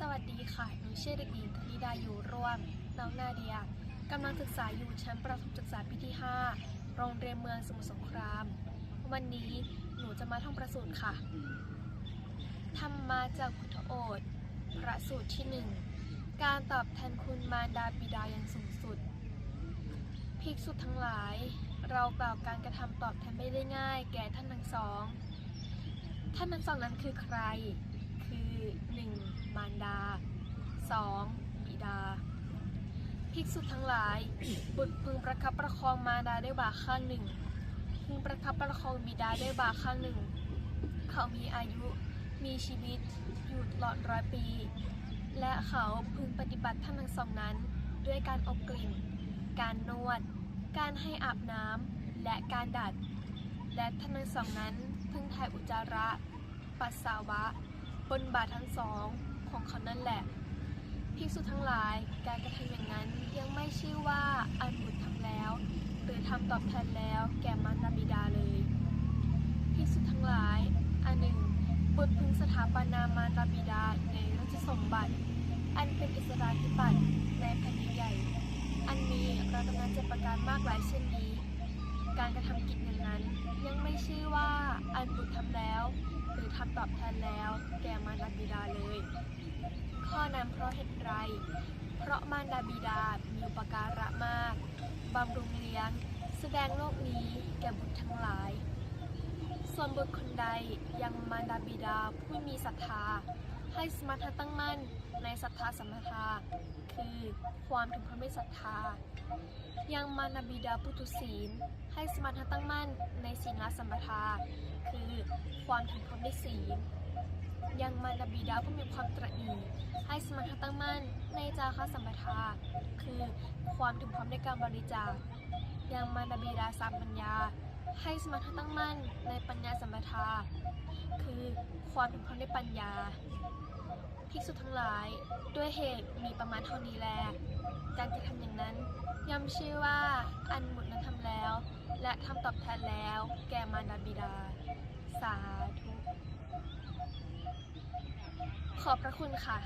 สวัสดีค่ะ หนูชื่อเด็กหญิงธนิดาอยู่ร่วม น้องนาเดียกำลังศึกษาอยู่ชั้นประถมศึกษาปีที่ 5 โรงเรียนเมืองสมุทรสงคราม วันนี้หนูจะมาท่องประสูตรค่ะทำมมาจากพุทธโอษฐ์พระสูตรที่หนึ่งการตอบแทนคุณมารดาบิดาอย่างสูงสุด ภิกษุทั้งหลาย เรากล่าวการกระทำตอบแทนไม่ได้ง่าย แก่ท่านทั้งสอง ท่านทั้งสองนั้นคือใคร คือ 1. มารดา 2. บิดา ภิกษุทั้งหลาย บุตรพึงประคับประคองมารดาด้วยบาข้างหนึ่ง พึงประคับประคองบิดาด้วยบาข้างหนึ่ง เขามีอายุ มีชีวิต อยู่ตลอดร้อยปี และเขาพึงปฏิบัติท่านทั้งสองนั้น ด้วยการอบกลิ่น การนวด การให้อาบน้ำ และการดัด และท่านทั้งสองนั้นพึงถ่ายอุจจาระ ปัสสาวะ บนบาททั้งสองของเขานั่นแหละภิกษุทั้งหลายการกระทำอย่างนั้นยังไม่ชื่อว่าอันบุตรทำแล้ว หรือทำตอบแทนแล้วแก่มารดาบิดาเลยภิกษุทั้งหลาย อันหนึ่งบุตรพึงสถาปนามารดาบิดาในราชสมบัติ อันเป็นอิสราธิปัตย์ในแผ่นดินใหญ่ อันมีรัตนเจ็ดประการมากหลายเช่นนี้ การกระทำกิจอย่างนั้นยังไม่ชื่อว่าอันบุตรทำแล้ว หรือทำตอบแทนแล้วแก่มารดาบิดาเลย ข้อ นั้นเพราะเหตุไร เพราะมารดาบิดา มีอุปการะมาก บำรุงเลี้ยง แสดงโลกนี้แก่บุตรทั้งหลาย ส่วนบุตรคนใดยังมารดาบิดาผู้มีศรัทธา ให้สมรรถตั้งมั่นในศรัทธาสมปทาคือความถึงพระไม่ศรัทธา ยังมารดาบิดาปุตุศีล ให้สมรรถตั้งมั่นในศีลสัมปทา คือความถึงพร้อมในศีล ยังมารดาบิดาผู้มีความตระหนี่ให้สมรรถตั้งมั่นในจาคสัมปทา คือความถึงพร้อมในการบริจาคยังมารดาบิดาสามปัญญา ให้สมรรถตั้งมั่นในปัญญาสัมปทา คือความถึงพร้อมในปัญญาภิกษุทั้งหลาย ด้วยเหตุมีประมาณเท่านี้แล การกระทำอย่างนั้นย่อมชื่อว่าอันบุตรนั้นทำแล้ว และทำตอบแทนแล้ว แก่มารดาบิดา สาธุ ขอบพระคุณค่ะ